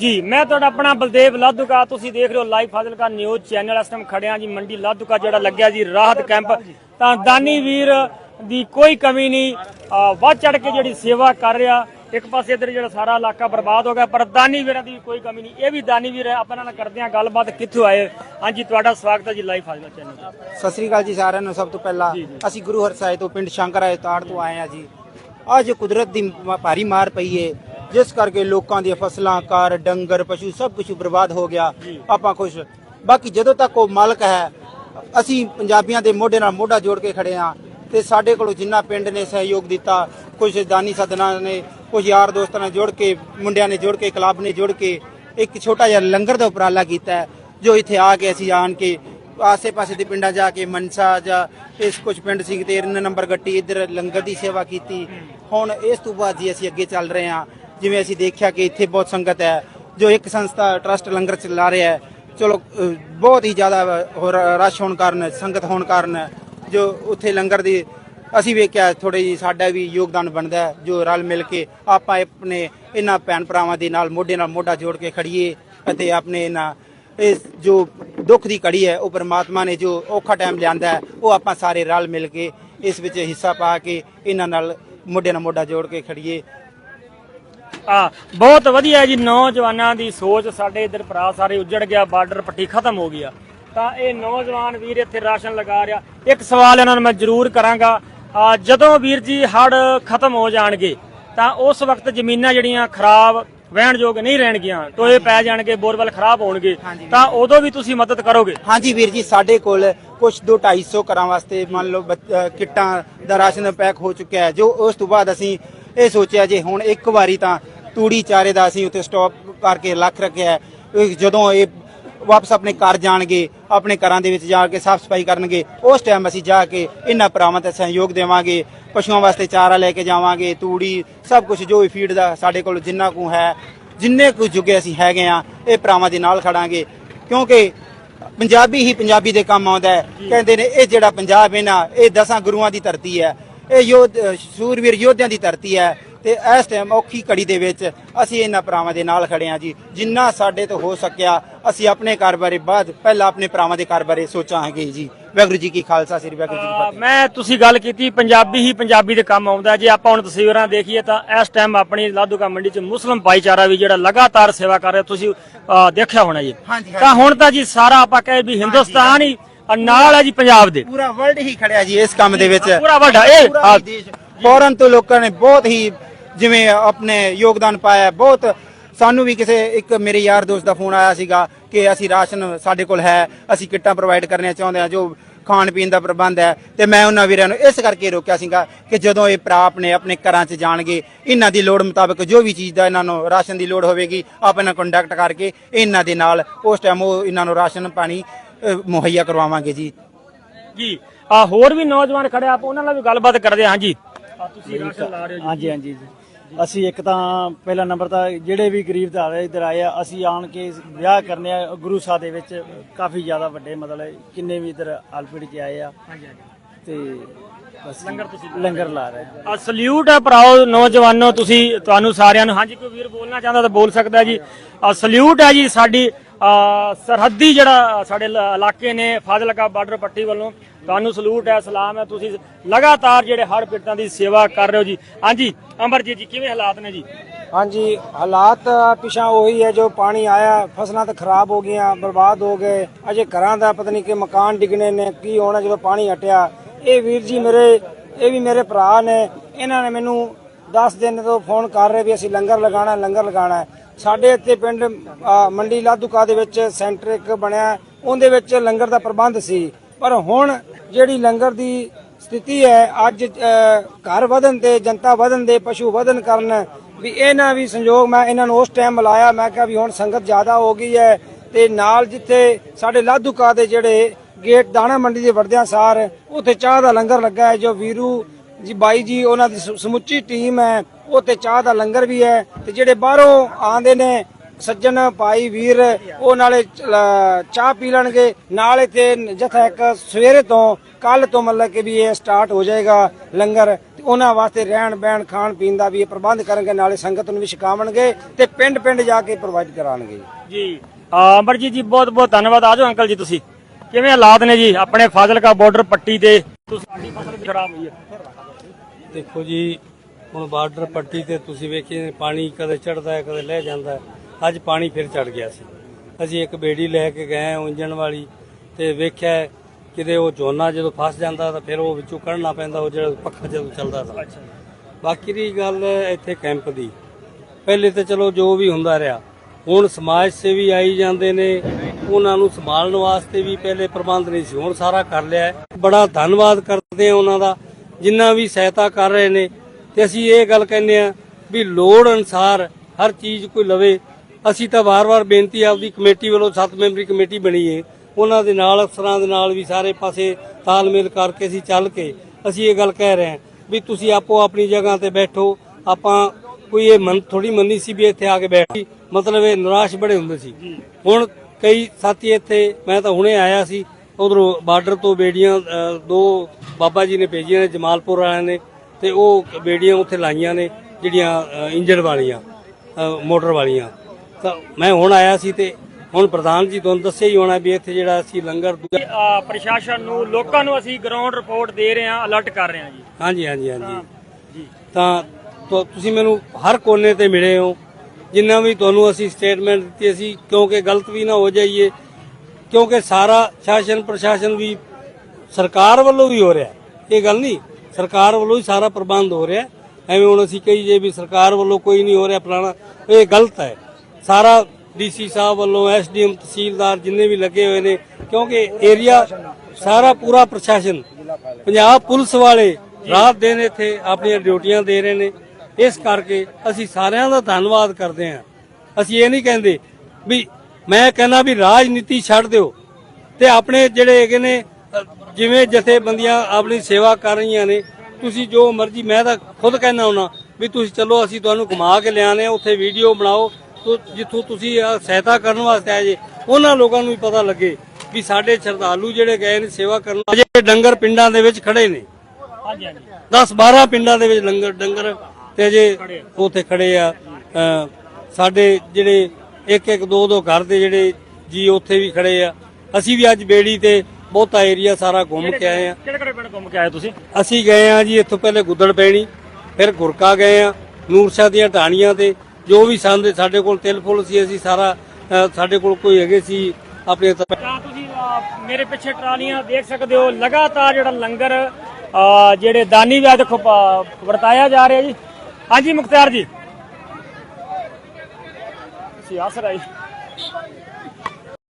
ਜੀ ਮੈਂ ਤੁਹਾਡਾ ਆਪਣਾ ਬਲਦੇਵ ਲਾਧੂਕਾ ਤੁਸੀਂ ਦੇਖ ਰਹੇ ਹੋ ਲਾਈਵ ਫਾਜ਼ਿਲਕਾ ਨਿਊਜ਼ ਚੈਨਲ। ਇਸ ਟਾਈਮ ਖੜਿਆ ਜੀ ਮੰਡੀ ਲਾਧੂਕਾ ਜਿਹੜਾ ਲੱਗਿਆ ਜੀ ਰਾਹਤ ਕੈਂਪ। ਤਾਂ ਦਾਨੀ ਵੀਰ ਦੀ ਕੋਈ ਕਮੀ ਨਹੀਂ। ਵੱਧ ਚੜ ਕੇ ਜਿਹੜੀ ਸੇਵਾ ਕਰ ਰਿਹਾ। ਇੱਕ ਪਾਸੇ ਇਧਰ ਜਿਹੜਾ ਸਾਰਾ ਇਲਾਕਾ ਬਰਬਾਦ ਹੋ ਗਿਆ ਪਰ ਦਾਨੀ ਵੀਰਾਂ ਦੀ ਕੋਈ ਕਮੀ ਨਹੀਂ। ਇਹ ਵੀ ਦਾਨੀ ਵੀਰ ਹੈ ਆਪਾਂ ਨਾਲ ਕਰਦੇ ਹਾਂ ਗੱਲਬਾਤ। ਕਿੱਥੋਂ ਆਏ? ਹਾਂਜੀ ਤੁਹਾਡਾ ਸਵਾਗਤ ਹੈ ਜੀ ਲਾਈਵ ਫਾਜ਼ਿਲਕਾ ਚੈਨਲ ਤੇ। ਸਤਿ ਸ੍ਰੀ ਅਕਾਲ ਜੀ ਸਾਰਿਆਂ ਨੂੰ। ਸਭ ਤੋਂ ਪਹਿਲਾਂ ਅਸੀਂ ਗੁਰੂ ਹਰਸਾਏ ਤੋਂ ਪਿੰਡ ਸ਼ੰਕਰਾਏ ਤਾੜ ਤੋਂ ਆਏ ਆ ਜੀ। ਅੱਜ ਕੁਦਰਤ ਦੀ ਭਾਰੀ ਮਾਰ ਪਈ ਏ। ਜਿਸ ਕਰਕੇ ਲੋਕਾਂ ਦੀਆਂ ਫਸਲਾਂ ਕਾਰ ਡੰਗਰ ਪਸ਼ੂ ਸਭ ਕੁਝ ਬਰਬਾਦ ਹੋ ਗਿਆ। ਆਪਾਂ ਖੁਸ਼। ਬਾਕੀ ਜਦੋਂ ਤੱਕ ਉਹ ਮਾਲਕ ਹੈ ਅਸੀਂ ਪੰਜਾਬੀਆਂ ਦੇ ਮੋਢੇ ਨਾਲ ਮੋਢਾ ਜੋੜ ਕੇ ਖੜੇ ਆ ਤੇ ਸਾਡੇ ਕੋਲੋਂ ਜਿੰਨਾ ਪਿੰਡ ਨੇ ਸਹਿਯੋਗ ਦਿੱਤਾ ਕੁਝ ਦਾਨੀ ਸੱਜਣਾ ਨੇ ਕੁਝ ਯਾਰ ਦੋਸਤਾਂ ਨੇ ਜੁੜ ਕੇ ਮੁੰਡਿਆਂ ਨੇ ਜੁੜ ਕੇ ਕਲੱਬ ਨੇ ਜੁੜ ਕੇ ਇੱਕ ਛੋਟਾ ਜਿਹਾ ਲੰਗਰ ਦਾ ਉਪਰਾਲਾ ਕੀਤਾ ਜੋ ਇੱਥੇ ਆ ਕੇ ਅਸੀਂ ਆਣ ਕੇ ਆਸੇ-ਪਾਸੇ ਦੇ ਪਿੰਡਾਂ ਜਾ ਕੇ ਮਨਸਾ ਜਾਂ ਇਸ ਕੁਝ ਪਿੰਡ ਸੀ ਤੇ 3 ਨੰਬਰ ਗੱਟੀ ਇੱਧਰ ਲੰਗਰ ਦੀ ਸੇਵਾ ਕੀਤੀ। ਹੁਣ ਇਸ ਤੋਂ ਬਾਅਦ ਜੀ ਅਸੀਂ ਅੱਗੇ ਚੱਲ ਰਹੇ ਹਾਂ। ਜਿਵੇਂ ਅਸੀਂ ਦੇਖਿਆ ਕਿ ਇੱਥੇ ਬਹੁਤ ਸੰਗਤ ਹੈ, ਜੋ ਇੱਕ ਸੰਸਥਾ ਟਰਸਟ ਲੰਗਰ ਚਲਾ ਰਿਹਾ ਹੈ, ਚਲੋ ਬਹੁਤ ਹੀ ਜ਼ਿਆਦਾ ਹੋਰ ਰਸ਼ ਹੋਣ ਕਾਰਨ, ਸੰਗਤ ਹੋਣ ਕਾਰਨ, ਜੋ ਉੱਥੇ ਲੰਗਰ ਦੀ, ਅਸੀਂ ਵੇਖਿਆ ਥੋੜੇ ਜੀ ਸਾਡਾ ਵੀ ਯੋਗਦਾਨ ਬਣਦਾ ਜੋ ਰਲ ਮਿਲ ਕੇ ਆਪਾਂ ਆਪਣੇ ਇਹਨਾਂ ਭੈਣ ਭਰਾਵਾਂ ਦੇ ਨਾਲ, ਮੋਢੇ ਨਾਲ ਮੋਢਾ ਜੋੜ ਕੇ ਖੜੀਏ ਅਤੇ ਆਪਣੇ ਇਹਨਾਂ, ਇਸ ਜੋ ਦੁੱਖ ਦੀ ਘੜੀ ਹੈ, ਉਹ ਪਰਮਾਤਮਾ ਨੇ ਜੋ ਔਖਾ ਟਾਈਮ ਲਿਆਂਦਾ ਉਹ ਆਪਾਂ ਸਾਰੇ ਰਲ ਮਿਲ ਕੇ ਇਸ ਵਿੱਚ ਹਿੱਸਾ ਪਾ ਕੇ ਇਹਨਾਂ ਨਾਲ ਮੋਢੇ ਨਾਲ ਮੋਢਾ ਜੋੜ ਕੇ ਖੜੀਏ ਆ। ਬਹੁਤ ਵਧੀਆ ਜੀ ਨੌਜਵਾਨਾਂ ਦੀ ਸੋਚ ਸਾਡੇ ਇਧਰ ਭਰਾ ਸਾਰੇ ਉੱਜੜ ਗਿਆ ਬਾਰਡਰ ਪੱਟੀ ਖਤਮ ਹੋ ਗਿਆ ਤਾਂ ਇਹ ਨੌਜਵਾਨ ਵੀਰ ਇੱਥੇ ਰਾਸ਼ਨ ਲਗਾ ਰਿਹਾ। ਇੱਕ ਸਵਾਲ ਇਹਨਾਂ ਨੂੰ ਮੈਂ ਜ਼ਰੂਰ ਕਰਾਂਗਾ। ਆ, ਜਦੋਂ ਵੀਰ ਜੀ ਹੜ ਖਤਮ ਹੋ ਜਾਣਗੇ ਤਾਂ ਉਸ ਵਕਤ ਜ਼ਮੀਨਾਂ ਜਿਹੜੀਆਂ ਖਰਾਬ ਵਹਿਣ ਯੋਗ ਨਹੀਂ ਰਹਿਣਗੀਆਂ ਟੋਏ ਪੈ ਜਾਣਗੇ ਬੋਰਵੈਲ ਖਰਾਬ ਹੋਣਗੇ ਤਾਂ ਉਦੋਂ ਵੀ ਤੁਸੀਂ ਮਦਦ ਕਰੋਗੇ? ਹਾਂਜੀ ਵੀਰ ਜੀ ਸਾਡੇ ਕੋਲ ਕੁਝ ਦੋ 250 ਘਰਾਂ ਵਾਸਤੇ ਮੰਨ ਲਓ ਕਿੱਟਾਂ ਦਾ ਰਾਸ਼ਨ ਪੈਕ ਹੋ ਚੁੱਕਿਆ ਹੈ ਜੋ ਉਸ ਤੋਂ ਬਾਅਦ ਅਸੀਂ ਇਹ ਸੋਚਿਆ ਜੇ ਹੁਣ ਇੱਕ ਵਾਰੀ ਤਾਂ ਤੂੜੀ ਚਾਰੇ ਦਾ ਅਸੀਂ ਉੱਤੇ ਸਟਾਪ ਕਰਕੇ ਲੱਖ ਰੱਖਿਆ ਜਦੋਂ ਇਹ ਵਾਪਸ ਆਪਣੇ ਘਰ ਜਾਣਗੇ ਆਪਣੇ ਘਰਾਂ ਦੇ ਵਿੱਚ ਜਾ ਕੇ ਸਾਫ਼ ਸਫ਼ਾਈ ਕਰਨਗੇ ਉਸ ਟਾਈਮ ਅਸੀਂ ਜਾ ਕੇ ਇਹਨਾਂ ਭਰਾਵਾਂ ਤੇ ਸਹਿਯੋਗ ਦੇਵਾਂਗੇ ਪਸ਼ੂਆਂ ਵਾਸਤੇ ਚਾਰਾ ਲੈ ਕੇ ਜਾਵਾਂਗੇ ਤੂੜੀ ਸਭ ਕੁਝ ਜੋ ਵੀ ਫੀਡ ਦਾ ਸਾਡੇ ਕੋਲ ਜਿੰਨਾ ਕੁ ਹੈ ਜਿੰਨੇ ਕੁ ਜੁਗੇ ਅਸੀਂ ਹੈਗੇ ਆ ਇਹ ਭਰਾਵਾਂ ਦੇ ਨਾਲ ਖੜਾਂਗੇ। ਕਿਉਂਕਿ ਪੰਜਾਬੀ ਹੀ ਪੰਜਾਬੀ ਦੇ ਕੰਮ ਆਉਂਦਾ ਹੈ। ਕਹਿੰਦੇ ਨੇ ਇਹ ਜਿਹੜਾ ਪੰਜਾਬ ਹੈ ਨਾ ਇਹ ਦਸਾਂ ਗੁਰੂਆਂ ਦੀ ਧਰਤੀ ਹੈ। ਇਹ ਯੋਧ ਸੂਰਵੀਰ ਯੋਧਿਆਂ ਦੀ ਧਰਤੀ ਹੈ ਤੇ ਇਸ ਟਾਈਮ ਔਖੀ ਘੜੀ ਦੇ ਵਿੱਚ ਅਸੀਂ ਇਹਨਾਂ ਭਰਾਵਾਂ ਦੇ ਨਾਲ ਖੜੇ ਹਾਂ ਜੀ। ਜਿੰਨਾ ਸਾਡੇ ਤੋਂ ਹੋ ਸਕਿਆ ਅਸੀਂ ਆਪਣੇ ਘਰ ਬਾਰੇ ਬਾਅਦ ਪਹਿਲਾਂ ਆਪਣੇ ਭਰਾਵਾਂ ਦੇ ਘਰ ਬਾਰੇ ਸੋਚਾਂਗੇ ਜੀ। ਵਾਹਿਗੁਰੂ ਜੀ ਕੀ ਖਾਲਸਾ ਸ੍ਰੀ ਵਾਹਿਗੁਰੂ ਜੀ ਕੀ ਆ, ਫਤਿਹ। ਮੈਂ ਤੁਸੀਂ ਗੱਲ ਕੀਤੀ ਪੰਜਾਬੀ ਹੀ ਪੰਜਾਬੀ ਦੇ ਕੰਮ ਆਉਂਦਾ ਜੇ ਆਪਾਂ ਹੁਣ ਤਸਵੀਰਾਂ ਦੇਖੀਏ ਤਾਂ ਇਸ ਟਾਈਮ ਆਪਣੀ ਲਾਧੂਕਾ ਮੰਡੀ 'ਚ ਮੁਸਲਮ ਭਾਈਚਾਰਾ ਵੀ ਜਿਹੜਾ ਲਗਾਤਾਰ ਸੇਵਾ ਕਰ ਰਿਹਾ ਤੁਸੀਂ ਦੇਖਿਆ ਹੋਣਾ ਜੀ। ਤਾਂ ਹੁਣ ਤਾਂ ਜੀ ਸਾਰਾ ਆਪਾਂ ਕਹੇ ਵੀ ਹਿੰਦੁਸਤਾਨ ਹੀ ਨਾਲ ਹੈ ਜੀ ਪੰਜਾਬ ਦੇ। ਪੂਰਾ ਵਰਲਡ ਹੀ ਖੜਿਆ ਜੀ ਇਸ ਕੰਮ ਦੇ ਵਿੱਚ। ਪੂਰਾ ਵੱਡਾ ਇਹ ਪੂਰਾ ਆ, ਹੀ ਦੇਸ਼। ਫੌਰਨ ਤੋਂ ਲੋਕਾਂ ਨੇ ਬਹੁਤ ਹੀ ਜਿਵੇਂ ਆਪਣੇ ਯੋਗਦਾਨ ਪਾਇਆ ਹੈ, ਬਹੁਤ ਸਾਨੂੰ ਵੀ ਕਿਸੇ ਇੱਕ ਮੇਰੇ ਯਾਰ ਦੋਸਤ ਦਾ ਫੋਨ ਆਇਆ ਸੀਗਾ ਕਿ ਅਸੀਂ ਰਾਸ਼ਨ ਸਾਡੇ ਕੋਲ ਹੈ ਅਸੀਂ ਕਿੱਟਾਂ ਪ੍ਰੋਵਾਈਡ ਕਰਨੀਆਂ ਚਾਹੁੰਦੇ ਹਾਂ ਜੋ ਖਾਣ ਪੀਣ ਦਾ ਪ੍ਰਬੰਧ ਹੈ ਤੇ ਮੈਂ ਉਹਨਾਂ ਵੀਰਾਂ ਨੂੰ ਇਸ ਕਰਕੇ ਰੋਕਿਆ ਸੀਗਾ ਕਿ ਜਦੋਂ ਇਹ ਭਰਾ ਆਪਣੇ ਆਪਣੇ ਘਰਾਂ 'ਚ ਜਾਣਗੇ ਇਹਨਾਂ ਦੀ ਲੋੜ ਮੁਤਾਬਕ ਜੋ ਵੀ ਚੀਜ਼ ਦਾ ਇਹਨਾਂ ਨੂੰ ਰਾਸ਼ਨ ਦੀ ਲੋੜ ਹੋਵੇਗੀ ਆਪ ਇਹਨਾਂ ਕੰਟੈਕਟ ਕਰਕੇ ਇਹਨਾਂ ਦੇ ਨਾਲ ਉਸ ਟਾਈਮ ਉਹ ਇਹਨਾਂ ਨੂੰ ਰਾਸ਼ਨ ਪਾਣੀ ਮੁਹੱਈਆ ਕਰਵਾਵਾਂਗੇ ਜੀ। ਜੀ ਆ ਹੋਰ ਵੀ ਨੌਜਵਾਨ ਖੜੇ ਆ, ਆਪਾਂ ਉਹਨਾਂ ਨਾਲ ਵੀ ਗੱਲਬਾਤ ਕਰਦੇ ਹਾਂ ਹਾਂਜੀ ਆ, ਤੁਸੀਂ ਰਾਸ਼ਨ ਲਾ ਰਹੇ ਹੋ ਜੀ। ਹਾਂਜੀ ਹਾਂਜੀ ਜੀ। ਅਸੀਂ ਇੱਕ ਤਾਂ ਪਹਿਲਾ ਨੰਬਰ ਤਾਂ ਜਿਹੜੇ ਵੀ ਗਰੀਬ ਧਾਰੇ ਇੱਧਰ ਆਏ ਆ ਅਸੀਂ ਆਣ ਕੇ ਵਿਆਹ ਕਰਨੇ ਆ ਗੁਰੂ ਸਾਹਿਬ ਦੇ ਵਿੱਚ। ਕਾਫੀ ਜ਼ਿਆਦਾ ਵੱਡੇ ਮਤਲਬ ਕਿੰਨੇ ਵੀ ਇੱਧਰ ਆਲਪੀੜ ਚ ਆਏ ਆ। ਹਾਂਜੀ ਹਾਂਜੀ। ਤੇ ਬਸ ਲੰਗਰ ਤੁਸੀਂ ਲੰਗਰ ਲਾ ਰਹੇ ਆ। ਆ ਸਲੂਟ ਹੈ ਭਰਾਓ ਨੌਜਵਾਨੋ ਤੁਸੀਂ ਤੁਹਾਨੂੰ ਸਾਰਿਆਂ ਨੂੰ ਹਾਂਜੀ ਕੋਈ ਵੀਰ ਬੋਲਣਾ ਚਾਹੁੰਦਾ ਤਾਂ ਬੋਲ ਸਕਦਾ ਜੀ। ਆ ਸਲੂਟ ਹੈ ਜੀ ਸਾਡੀ ਆ, ਸਰਹੱਦੀ ਜਿਹੜਾ ਸਾਡੇ ਇਲਾਕੇ ਨੇ ਫਾਜ਼ਿਲਕਾ ਬਾਰਡਰ ਪੱਟੀ ਵੱਲੋਂ, ਤੁਹਾਨੂੰ ਸਲੂਟ ਹੈ, ਸਲਾਮ ਹੈ, ਤੁਸੀਂ ਲਗਾਤਾਰ ਜਿਹੜੇ ਹੜ੍ਹ ਪੀੜਤਾਂ ਦੀ ਸੇਵਾ ਕਰ ਰਹੇ ਹੋ ਜੀ। ਹਾਂਜੀ ਅਮਰਜੀਤ ਜੀ, ਕਿਵੇਂ ਹਾਲਾਤ ਨੇ ਜੀ? ਹਾਂਜੀ, ਹਾਲਾਤ ਪਿਛਾ ਉਹੀ ਹੈ, ਜੋ ਪਾਣੀ ਆਇਆ, ਫਸਲਾਂ ਤਾਂ ਖਰਾਬ ਹੋ ਗਈਆਂ, ਬਰਬਾਦ ਹੋ ਗਏ, ਅਜੇ ਘਰਾਂ ਦਾ ਪਤਾ ਨਹੀਂ ਕਿ ਮਕਾਨ ਡਿੱਗਣੇ ਨੇ, ਕੀ ਹੋਣਾ, ਜਦੋਂ ਪਾਣੀ ਹਟਿਆ। ਇਹ ਵੀਰ ਜੀ ਮੇਰੇ, ਇਹ ਵੀ ਮੇਰੇ ਭਰਾ ਨੇ, ਇਹਨਾਂ ਨੇ ਮੈਨੂੰ 10 ਦਿਨ ਤੋਂ ਫੋਨ ਕਰ ਰਹੇ ਵੀ ਅਸੀਂ ਲੰਗਰ ਲਗਾਣਾ ਲੰਗਰ ਲਗਾਣਾ ਸਾਡੇ ਇੱਥੇ ਪਿੰਡ ਮੰਡੀ ਲਾਧੂਕਾ ਦੇ ਵਿੱਚ ਸੈਂਟਰ ਇੱਕ ਬਣਿਆ ਉਹਦੇ ਵਿੱਚ ਲੰਗਰ ਦਾ ਪ੍ਰਬੰਧ ਸੀ। ਪਰ ਹੁਣ ਜਿਹੜੀ ਲੰਗਰ ਦੀ ਸਥਿਤੀ ਹੈ, ਅੱਜ ਘਰ ਵਧਣ ਤੇ, ਜਨਤਾ ਵਧਣ ਦੇ, ਪਸ਼ੂ ਵਧਣ ਕਰਨ ਵੀ ਇਹਨਾਂ ਵੀ ਸੰਯੋਗ ਮੈਂ ਇਹਨਾਂ ਨੂੰ ਉਸ ਟਾਈਮ ਮਿਲਾਇਆ ਮੈਂ ਕਿਹਾ ਵੀ ਹੁਣ ਸੰਗਤ ਜ਼ਿਆਦਾ ਹੋ ਗਈ ਹੈ ਤੇ ਨਾਲ ਜਿੱਥੇ ਸਾਡੇ ਲਾਧੂਕਾ ਦੇ ਜਿਹੜੇ ਗੇਟ ਦਾਣਾ ਮੰਡੀ ਦੇ ਵਰਦਿਆਂ ਸਾਰ, ਉੱਥੇ ਚਾਹ ਦਾ ਲੰਗਰ ਲੱਗਾ ਹੈ, ਜੋ ਵੀਰੂ ਜੀ ਬਾਈ ਜੀ, ਉਹਨਾਂ ਦੀ ਸਮੁੱਚੀ ਟੀਮ ਹੈ ਉੱਥੇ ਚਾਹ ਦਾ ਲੰਗਰ ਵੀ ਹੈ, ਤੇ ਜਿਹੜੇ ਬਾਹਰੋਂ ਆਉਂਦੇ ਨੇ, ਸੱਜਣ ਭਾਈ ਵੀਰ, ਉਹ ਨਾਲੇ ਚਾਹ ਪੀ ਲੈਣਗੇ, ਨਾਲ ਇੱਥੇ ਜਥਾ ਇੱਕ ਸਵੇਰੇ ਤੋਂ ਕੱਲ ਤੋਂ ਮਤਲਬ ਕਿ ਵੀ ਇਹ ਸਟਾਰਟ ਹੋ ਜਾਏਗਾ ਲੰਗਰ, ਤੇ ਉਹਨਾਂ ਵਾਸਤੇ ਰਹਿਣ ਬਹਿਣ, ਖਾਣ ਪੀਣ ਦਾ ਵੀ ਇਹ ਪ੍ਰਬੰਧ ਕਰਨਗੇ, ਨਾਲੇ ਸੰਗਤ ਨੂੰ ਵੀ ਛਕਾਵਣਗੇ, ਤੇ ਪਿੰਡ ਪਿੰਡ ਜਾ ਕੇ ਪ੍ਰੋਵਾਈਡ ਕਰਾਉਣਗੇ ਜੀ। ਆ ਅਮਰਜੀਤ ਜੀ ਬਹੁਤ ਬਹੁਤ ਧੰਨਵਾਦ। ਆਜੋ ਅੰਕਲ ਜੀ ਤੁਸੀਂ। ਕਿਵੇਂ ਹਾਲਾਤ ਨੇ ਜੀ? ਆਪਣੇ ਫਾਜ਼ਿਲਕਾ ਬਾਰਡਰ ਪੱਟੀ ਤੇ ਤੁਸੀਂ ਸਾਡੀ ਫਸਲ ਖਰਾਬ ਹੋਈ ਹੈ। ਦੇਖੋ ਜੀ ਹੁਣ ਬਾਰਡਰ ਪੱਟੀ ਤੇ ਤੁਸੀਂ ਵੇਖਿਆ ਪਾਣੀ ਕਦੇ ਚੜਦਾ ਹੈ ਕਦੇ ਲਹਿ ਜਾਂਦਾ ਅੱਜ ਪਾਣੀ ਫਿਰ ਚੜ ਗਿਆ ਸੀ। ਅਸੀਂ ਇੱਕ ਬੇੜੀ ਲੈ ਕੇ ਗਏ ਉਂਜਣ ਵਾਲੀ ਤੇ ਵੇਖਿਆ ਕਿਤੇ ਉਹ ਝੋਨਾ ਜਦੋਂ ਫਸ ਜਾਂਦਾ ਤਾਂ ਫਿਰ ਉਹ ਵਿੱਚੋਂ ਕੱਢਣਾ ਪੈਂਦਾ ਉਹ ਜਿਹੜਾ ਪੱਖਾ ਜਦੋਂ ਚੱਲਦਾ ਸੀ ਬਾਕੀ ਦੀ ਗੱਲ ਇੱਥੇ ਕੈਂਪ ਦੀ। ਪਹਿਲੇ ਤੇ ਚਲੋ ਜੋ ਵੀ ਹੁੰਦਾ ਰਿਹਾ। ਹੁਣ ਸਮਾਜ ਸੇਵੀ ਆਈ ਜਾਂਦੇ ਨੇ ਉਹਨਾਂ ਨੂੰ ਸੰਭਾਲਣ ਵਾਸਤੇ ਵੀ ਪਹਿਲੇ ਪ੍ਰਬੰਧ ਨਹੀਂ ਸੀ। ਹੁਣ ਸਾਰਾ ਕਰ ਲਿਆ ਬੜਾ ਧੰਨਵਾਦ ਕਰਦੇ ਆ ਉਹਨਾਂ ਦਾ। ਜਿੰਨਾ ਵੀ ਸਹਾਇਤਾ ਕਰ ਰਹੇ ਨੇ ਤੇ ਅਸੀਂ ਇਹ ਗੱਲ ਕਹਿੰਦੇ ਆ ਵੀ ਲੋੜ ਅਨਸਾਰ ਹਰ ਚੀਜ਼ ਕੋਈ ਲਵੇ। ਅਸੀਂ ਤਾਂ ਵਾਰ-ਵਾਰ ਬੇਨਤੀ ਆਪਦੀ ਕਮੇਟੀ ਵੱਲੋਂ ਸੱਤ ਮੈਂਬਰੀ ਕਮੇਟੀ ਬਣੀ ਏ। ਉਹਨਾਂ ਦੇ ਨਾਲ ਅਫਸਰਾਂ ਦੇ ਨਾਲ ਵੀ ਸਾਰੇ ਪਾਸੇ ਤਾਲਮੇਲ ਕਰਕੇ ਅਸੀਂ ਚੱਲ ਕੇ ਅਸੀਂ ਇਹ ਗੱਲ ਕਹਿ ਰਹੇ ਹਾਂ ਵੀ ਤੁਸੀਂ ਆਪੋ ਆਪਣੀ ਜਗ੍ਹਾ ਤੇ ਬੈਠੋ। ਆਪਾਂ ਕੋਈ ਇਹ ਮਨ ਥੋੜੀ ਮੰਨੀ ਸੀ ਵੀ ਇੱਥੇ ਆ ਕੇ ਬੈਠੀ ਮਤਲਬ ਇਹ ਨਿਰਾਸ਼ ਬੜੇ ਹੁੰਦੇ ਸੀ। ਹੁਣ ਕਈ ਸਾਥੀ ਇੱਥੇ ਮੈਂ ਤਾਂ ਹੁਣੇ ਆਇਆ ਸੀ ਉਧਰੋਂ ਬਾਰਡਰ ਤੋਂ ਬੇੜੀਆਂ ਦੋ ਬਾਬਾ ਜੀ ਨੇ ਭੇਜੀਆਂ ਨੇ ਜਮਾਲਪੁਰ ਵਾਲਿਆਂ ਨੇ ਤੇ ਉਹ ਬੇੜੀਆਂ ਉੱਥੇ ਲਾਈਆਂ ਨੇ ਜਿਹੜੀਆਂ ਇੰਜਣ ਵਾਲੀਆਂ ਮੋਟਰ ਵਾਲੀਆਂ। ਤਾਂ ਮੈਂ ਹੁਣ ਆਇਆ ਸੀ ਤੇ ਹੁਣ ਪ੍ਰਧਾਨ ਜੀ ਤੁਹਾਨੂੰ ਦੱਸਿਆ ਹੀ ਹੋਣਾ ਵੀ ਇੱਥੇ ਜਿਹੜਾ ਅਸੀਂ ਲੰਗਰ ਪ੍ਰਸ਼ਾਸਨ ਨੂੰ ਲੋਕਾਂ ਨੂੰ ਅਸੀਂ ਗਰਾਊਂਡ ਰਿਪੋਰਟ ਦੇ ਰਹੇ ਹਾਂ ਅਲਰਟ ਕਰ ਰਹੇ ਹਾਂ ਜੀ। ਹਾਂਜੀ ਹਾਂਜੀ ਹਾਂਜੀ। ਤੁ- ਤੁਸੀਂ ਮੈਨੂੰ ਹਰ ਕੋਨੇ ਤੇ ਮਿਲੇ ਹੋ। ਜਿੰਨਾ ਵੀ ਤੁਹਾਨੂੰ ਅਸੀਂ ਸਟੇਟਮੈਂਟ ਦਿੱਤੀ ਅਸੀਂ ਕਿਉਂਕਿ ਗਲਤ ਵੀ ਨਾ ਹੋ ਜਾਈਏ ਕਿਉਂਕਿ ਸਾਰਾ ਸ਼ਾਸਨ ਪ੍ਰਸ਼ਾਸਨ ਵੀ ਸਰਕਾਰ ਵੱਲੋਂ ਵੀ ਹੋ ਰਿਹਾ ਇਹ ਗੱਲ ਨਹੀਂ, ਸਰਕਾਰ ਵੱਲੋਂ ਹੀ ਸਾਰਾ ਪ੍ਰਬੰਧ ਹੋ ਰਿਹਾ ਐਵੇਂ ਹੁਣ ਅਸੀਂ ਕਹੀਏ ਵੀ ਸਰਕਾਰ ਵੱਲੋਂ ਕੋਈ ਨਹੀਂ ਹੋ ਰਿਹਾ ਫਲਾਣਾ, ਇਹ ਗਲਤ ਹੈ। ਸਾਰਾ ਡੀਸੀ ਸਾਹਿਬ ਵੱਲੋਂ, ਐਸਡੀਐਮ, ਤਹਿਸੀਲਦਾਰ ਜਿੰਨੇ ਵੀ ਲੱਗੇ ਹੋਏ ਨੇ, ਕਿਉਂਕਿ ਏਰੀਆ ਸਾਰਾ ਪੂਰਾ ਪ੍ਰਸ਼ਾਸਨ, ਪੰਜਾਬ ਪੁਲਿਸ ਵਾਲੇ ਰਾਤ ਦਿਨ ਇੱਥੇ ਆਪਣੀਆਂ ਡਿਊਟੀਆਂ ਦੇ ਰਹੇ ਨੇ। ਇਸ ਕਰਕੇ ਅਸੀਂ ਸਾਰਿਆਂ ਦਾ ਧੰਨਵਾਦ ਕਰਦੇ ਹਾਂ। ਅਸੀਂ ਇਹ ਨਹੀਂ ਕਹਿੰਦੇ ਵੀ ਮੈਂ ਕਹਿੰਦਾ ਵੀ ਰਾਜਨੀਤੀ ਛੱਡ ਦਿਓ ਤੇ ਆਪਣੇ ਜਿਹੜੇ ਹੈਗੇ ਨੇ ਜਿਵੇਂ ਜਥੇਬੰਦੀਆਂ ਆਪਣੀ ਸੇਵਾ ਕਰ ਰਹੀਆਂ ਨੇ ਤੁਸੀਂ ਜੋ ਮਰਜ਼ੀ ਮੈਂ ਤਾਂ ਖੁਦ ਕਹਿਣਾ ਹੁਣਾ ਵੀ ਤੁਸੀਂ ਚਲੋ ਅਸੀਂ ਤੁਹਾਨੂੰ ਘੁਮਾ ਕੇ ਲਿਆਣੇ ਆ ਉੱਥੇ ਵੀਡੀਓ ਬਣਾਓ ਤੋ ਜਿੱਥੋਂ ਤੁਸੀਂ ਸਹਾਇਤਾ ਕਰਨ ਵਾਸਤੇ ਆਏ ਜੇ ਉਹਨਾਂ ਲੋਕਾਂ ਨੂੰ ਵੀ ਪਤਾ ਲੱਗੇ ਵੀ ਸਾਡੇ ਸ਼ਰਧਾਲੂ ਜਿਹੜੇ ਗਏ ਨੇ ਸੇਵਾ ਕਰਨ। ਅਜੇ ਡੰਗਰ ਪਿੰਡਾਂ ਦੇ ਵਿੱਚ ਖੜੇ ਨੇ। ਹਾਂਜੀ ਹਾਂਜੀ। 10 12 ਪਿੰਡਾਂ ਦੇ ਵਿੱਚ ਲੰਗਰ ਡੰਗਰ ਤੇ ਅਜੇ ਉੱਥੇ ਖੜੇ ਆ। ਸਾਡੇ ਜਿਹੜੇ ਇੱਕ ਇੱਕ ਦੋ ਦੋ ਘਰ ਦੇ ਜਿਹੜੇ ਜੀ ਉੱਥੇ ਵੀ ਖੜੇ ਆ। ਅਸੀਂ ਵੀ ਅੱਜ ਬੇੜੀ ਤੇ ਬਹੁਤਾ ਏਰੀਆ ਸਾਰਾ ਘੁੰਮ ਕੇ ਆਏ ਆ। ਕਿਹੜੇ ਕਿਹੜੇ ਪਿੰਡ ਘੁੰਮ ਕੇ ਆਏ ਤੁਸੀਂ? ਅਸੀਂ ਗਏ ਆ ਜੀ ਇੱਥੋਂ ਪਹਿਲੇ ਗੁੱਦੜ ਪੈਣੀ ਫਿਰ ਗੁਰਕਾ ਗਏ ਆ ਨੂਰਸ਼ਾ ਦੀਆਂ ਢਾਣੀਆਂ ਤੇ ਜੋ ਵੀ ਸੰਦ ਸਾਡੇ ਕੋਲ ਤਿਲ ਫੁੱਲ ਸੀ ਅਸੀਂ ਸਾਰਾ ਸਾਡੇ ਕੋਲ ਕੋਈ ਹੈਗੇ ਸੀ ਆਪਣੇ ਤੁਸੀਂ ਮੇਰੇ ਪਿੱਛੇ ਟਰਾਲੀਆਂ ਦੇਖ ਸਕਦੇ ਹੋ ਲਗਾਤਾਰ ਜਿਹੜਾ ਲੰਗਰ ਜਿਹੜੇ ਦਾਨੀ ਵੀ ਆ ਦੇਖੋ ਵਰਤਾਇਆ ਜਾ ਰਿਹਾ ਜੀ। ਹਾਂਜੀ ਮੁਖਤਿਆਰ ਜੀ। ਤੁਸੀਂ ਆਸਰਾ ਜੀ